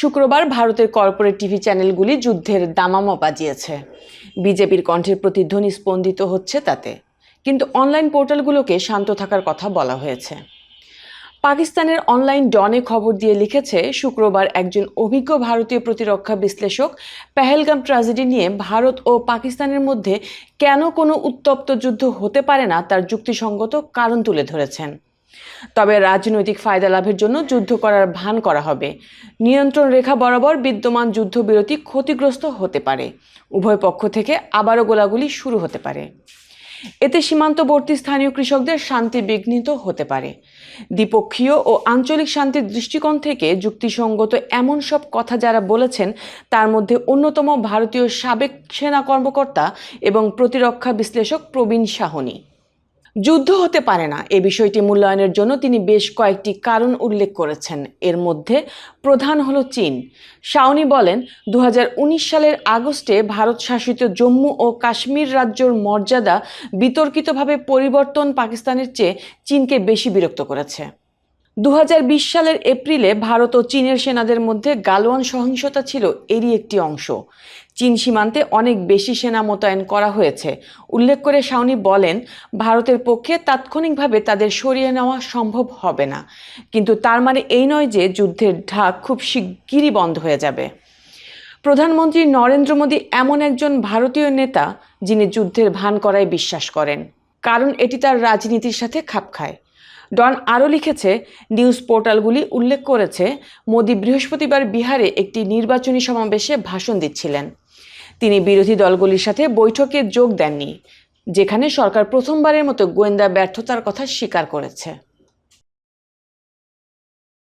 শুক্রবার ভারতের corporate TV চ্যানেলগুলি যুদ্ধের দামামা বাজিয়েছে। বিজেপির কণ্ঠের প্রতিধ্বনি স্পন্দিত হচ্ছে তাতে। কিন্তু অনলাইন পোর্টালগুলোকে শান্ত থাকার কথা বলা হয়েছে। পাকিস্তানের অনলাইন ডনে খবর দিয়ে লিখেছে, শুক্রবার একজন অভিজ্ঞ ভারতীয় প্রতিরক্ষা বিশ্লেষক পেহেলগাম ট্র্যাজেডি নিয়ে ভারত ও পাকিস্তানের মধ্যে কেন কোনো উত্তপ্ত যুদ্ধ হতে পারে না তার যুক্তিসঙ্গত কারণ তুলে ধরেছেন। তবে রাজনৈতিক ফায়দা লাভের জন্য যুদ্ধ করার ভান করা হবে। নিয়ন্ত্রণ রেখা বরাবর বিদ্যমান যুদ্ধবিরতি ক্ষতিগ্রস্ত হতে পারে। উভয় পক্ষ থেকে আবারও গোলাগুলি শুরু হতে পারে। এতে সীমান্তবর্তী স্থানীয় কৃষকদের শান্তি বিঘ্নিত হতে পারে। দ্বিপক্ষীয় ও আঞ্চলিক শান্তির দৃষ্টিকোণ থেকে যুক্তিসঙ্গত এমন সব কথা যারা বলেছেন, তার মধ্যে অন্যতম ভারতীয় সাবেক সেনা কর্মকর্তা এবং প্রতিরক্ষা বিশ্লেষক প্রবীণ সাহনী যুদ্ধ হতে পারে না। এ বিষয়টি মূল্যায়নের জন্য তিনি বেশ কয়েকটি কারণ উল্লেখ করেছেন। এর মধ্যে প্রধান হল চীন। শাওনি বলেন দু হাজার উনিশ সালের আগস্টে ভারত শাসিত জম্মু ও কাশ্মীর রাজ্যর মর্যাদা বিতর্কিতভাবে পরিবর্তন পাকিস্তানের চেয়ে চীনকে বেশি বিরক্ত করেছে। দু হাজার বিশ সালের এপ্রিলে ভারত ও চীনের সেনাদের মধ্যে গালওয়ান সহিংসতা ছিল এরই একটি অংশ। চীন সীমান্তে অনেক বেশি সেনা মোতায়েন করা হয়েছে। উল্লেখ করে শাওনি বলেন, ভারতের পক্ষে তাৎক্ষণিকভাবে তাদের সরিয়ে নেওয়া সম্ভব হবে না। কিন্তু তার মানে এই নয় যে যুদ্ধের ঢাক খুব শিগগিরই বন্ধ হয়ে যাবে। প্রধানমন্ত্রী নরেন্দ্র মোদী এমন একজন ভারতীয় নেতা, যিনি যুদ্ধের ভান করায় বিশ্বাস করেন। কারণ এটি তার রাজনীতির সাথে খাপ খায়। ডন আরও লিখেছে, নিউজ পোর্টালগুলি উল্লেখ করেছে, মোদী বৃহস্পতিবার বিহারে একটি নির্বাচনী সমাবেশে ভাষণ দিচ্ছিলেন। তিনি বিরোধী দলগুলির সাথে বৈঠকে যোগ দেননি, যেখানে সরকার প্রথমবারের মতো গোয়েন্দা ব্যর্থতার কথা স্বীকার করেছে।